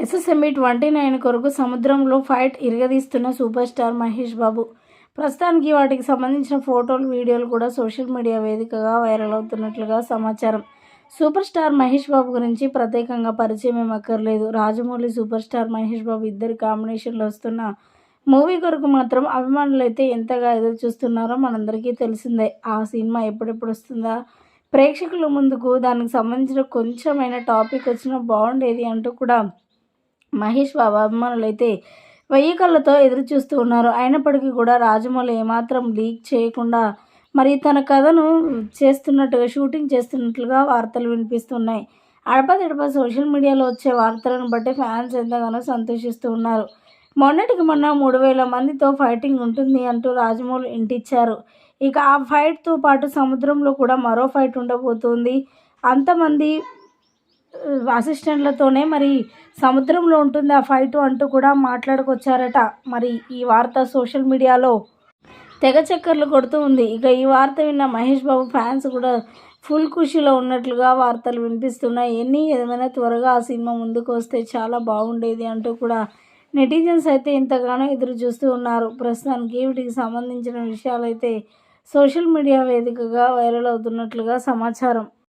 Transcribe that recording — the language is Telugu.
ఎస్ఎస్ఎంఈ ట్వంటీ నైన్ కొరకు సముద్రంలో ఫైట్ ఇరగదీస్తున్న సూపర్ స్టార్ మహేష్ బాబు. ప్రస్తుతానికి వాటికి సంబంధించిన ఫోటోలు వీడియోలు కూడా సోషల్ మీడియా వేదికగా వైరల్ అవుతున్నట్లుగా సమాచారం. సూపర్ స్టార్ మహేష్ బాబు గురించి ప్రత్యేకంగా పరిచయం ఏమక్కర్లేదు అక్కర్లేదు. రాజమౌళి సూపర్ స్టార్ మహేష్ బాబు ఇద్దరు కాంబినేషన్లో వస్తున్న మూవీ కొరకు మాత్రం అభిమానులు అయితే ఎంతగా ఎదురు చూస్తున్నారో మనందరికీ తెలిసిందే. ఆ సినిమా ఎప్పుడెప్పుడు వస్తుందా? ప్రేక్షకుల ముందుకు దానికి సంబంధించిన కొంచెమైన టాపిక్ వచ్చినా బాగుండేది అంటూ కూడా మహేష్ బాబు అభిమానులు అయితే వెయ్యి కళ్ళతో ఎదురు చూస్తూ ఉన్నారు. అయినప్పటికీ కూడా రాజమౌళి ఏమాత్రం లీక్ చేయకుండా మరి తన కథను చేస్తున్నట్టుగా షూటింగ్ చేస్తున్నట్లుగా వార్తలు వినిపిస్తున్నాయి. అడపదడప సోషల్ మీడియాలో వచ్చే వార్తలను బట్టి ఫ్యాన్స్ ఎంతగానో సంతోషిస్తూ ఉన్నారు. మొన్నటికి మొన్న మూడు వేల మందితో ఫైటింగ్ ఉంటుంది అంటూ రాజమౌళి ఇంటిచ్చారు. ఇక ఆ ఫైట్తో పాటు సముద్రంలో కూడా మరో ఫైట్ ఉండబోతుంది. అంతమంది అసిస్టెంట్లతోనే మరి సముద్రంలో ఉంటుంది ఆ ఫైట్ అంటూ కూడా మాట్లాడుకొచ్చారట. మరి ఈ వార్త సోషల్ మీడియాలో తెగ చక్కర్లు కొడుతూ ఉంది. ఇక ఈ వార్త విన్న మహేష్ బాబు ఫ్యాన్స్ కూడా ఫుల్ ఖుషీలో ఉన్నట్లుగా వార్తలు వినిపిస్తున్నాయి. ఎన్ని ఏమైనా త్వరగా ఆ సినిమా ముందుకు వస్తే చాలా బాగుండేది అంటూ కూడా నెటిజన్స్ అయితే ఇంతగానో ఎదురు చూస్తూ ఉన్నారు. ప్రస్తుతానికి వీటికి సంబంధించిన విషయాలైతే సోషల్ మీడియా వేదికగా వైరల్ అవుతున్నట్లుగా సమాచారం.